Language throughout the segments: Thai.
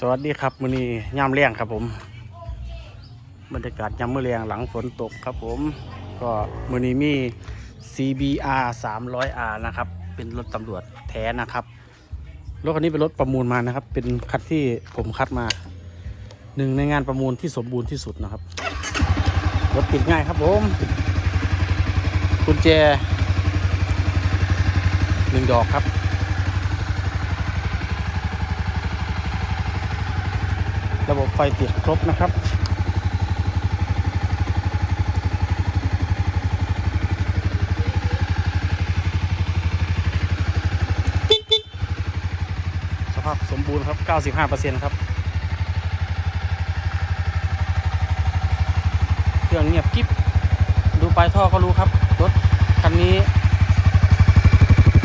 สวัสดีครับมื้อนี้ย่ำเลี้ยงครับผม บรรยากาศย่ำมื้อเลี้ยงหลังฝนตกครับผม ก็มื้อนี้มี CBR 300R นะครับ เป็นรถตำรวจแท้นะครับ รถคันนี้เป็นรถประมูลมานะครับ เป็นคัดที่ผมคัดมาหนึ่งในงานประมูลที่สมบูรณ์ที่สุดนะครับ รถปิดง่ายครับผมกุญแจหนึ่งดอกครับ ระบบไฟติดครบนะครับ สภาพสมบูรณ์ครับ 95%ครับ เครื่องเงียบกิ๊บ ดูปลายท่อก็รู้ครับ รถคันนี้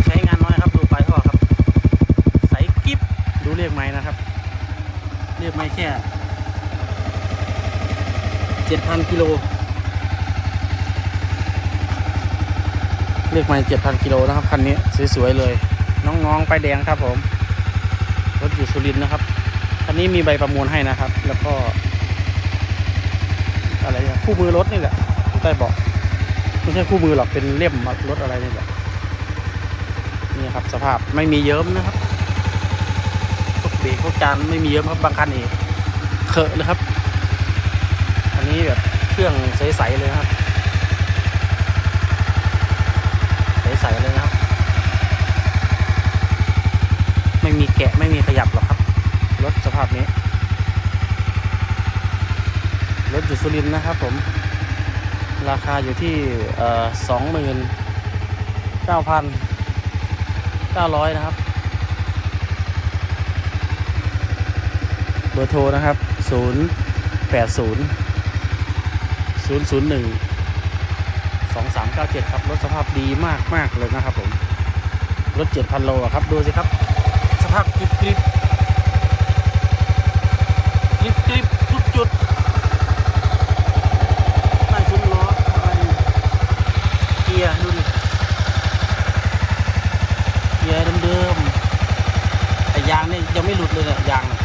ใช้งานน้อยครับ ดูปลายท่อครับ ใสกิ๊บ ดูเลขไหมนะครับ เรียกไม่แค่เจ็ดพันกิโลเรียกไม่เจ็ดพันกิโลนะครับคันนี้สวยๆเลย น้องๆไปแดงครับผมรถอยู่สุรินทร์นะครับคันนี้มีใบประมูลให้นะครับ แล้วก็ อะไรอะคู่มือรถนี่แหละใต้เบาะไม่ใช่คู่มือหรอกเป็นเล่มรถอะไรนี่แหละนี่ครับ สภาพไม่มีเยิ้มนะครับ พวกเบรกพวกจานไม่มีเยอะครับบางคันนี่เคอะเลยครับ อันนี้แบบเครื่องใสๆเลยครับใสๆเลยนะครับ ไม่มีแกะไม่มีขยับหรอกครับรถสภาพนี้รถอยู่สุรินนะครับผม ราคาอยู่ที่สองหมื่นเก้าพันเก้าร้อยนะครับ บอร์โทรนะครับ 0 8 0 0 0 1 2 3 9 7 ครับ รถสภาพดีมากมากเลยนะครับผม รถ 7,000 โลครับ ดูสิครับ สภาพกริบกริบกริบกริบทุกจุดใต้ซุ้มล้ออะไรเกียร์ดูดิเกียร์เดิมๆแต่ยางเนี่ยยังไม่หลุดเลยเนี่ยยางเนี่ย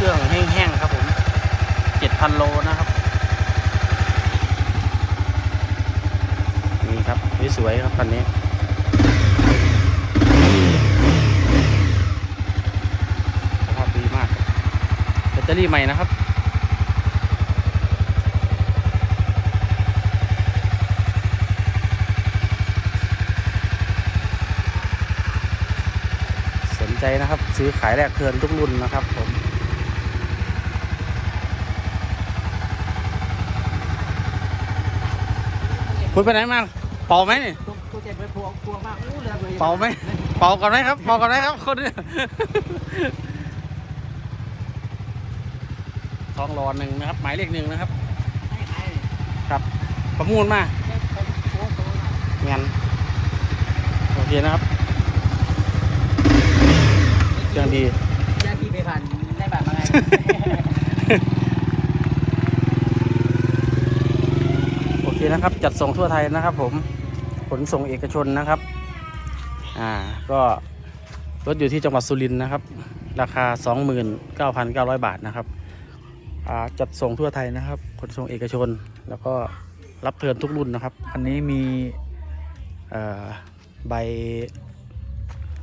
เครื่องแห้งๆครับผม7,000โลนะครับ นี่ครับสวยๆครับคันนี้สภาพดีมากแบตเตอรี่ใหม่นะครับสนใจนะครับ ซื้อขายแลกเทินทุกรุ่นนะครับผม คุณไปไหนมาเป่าไหมนี่ตัวตัวเจ็บไปพวงพวงมากอู้เรือเลยเป่าไหมเป่าก่อนไหมครับเป่าก่อนไหมครับคนนี้ทองรอหนึ่งนะครับ หมายเลขหนึ่งนะครับให้ใครครับ ประมูลมาเจ็บไปพวงตัวน่ะงั้นโอเคนะครับเครื่องดีญาติพี่ไปผ่านได้แบบอะไร โอเค นะครับ จัดส่งทั่วไทยนะครับ ผมขนส่งเอกชนนะครับอ่าก็รถอยู่ที่จังหวัดสุรินทร์นะครับ ราคา 29,900 บาทนะครับอ่าจัดส่งทั่วไทยนะครับ ขนส่งเอกชน แล้วก็รับเทินทุกรุ่นนะครับอันนี้มีเอ่อใบ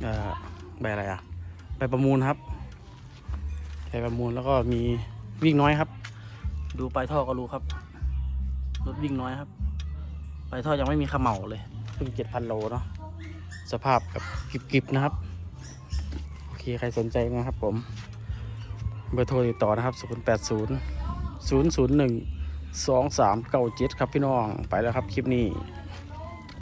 เอ่อใบอะไรอะใบประมูลครับใบประมูลแล้วก็มีวิ่งน้อยครับ ดูปลายท่อก็รู้ครับ รถวิ่งน้อยครับ ไปท่อยังไม่มีขเหมาเลยเพิ่งเจ็ดพันโลเนาะสภาพแบบกริบๆนะครับ โอเค ใครสนใจนะครับผม เบอร์โทรติดต่อนะครับ 0 8 0 0 0 1 2 3 9 7 ครับพี่น้อง ไปแล้วครับคลิปนี้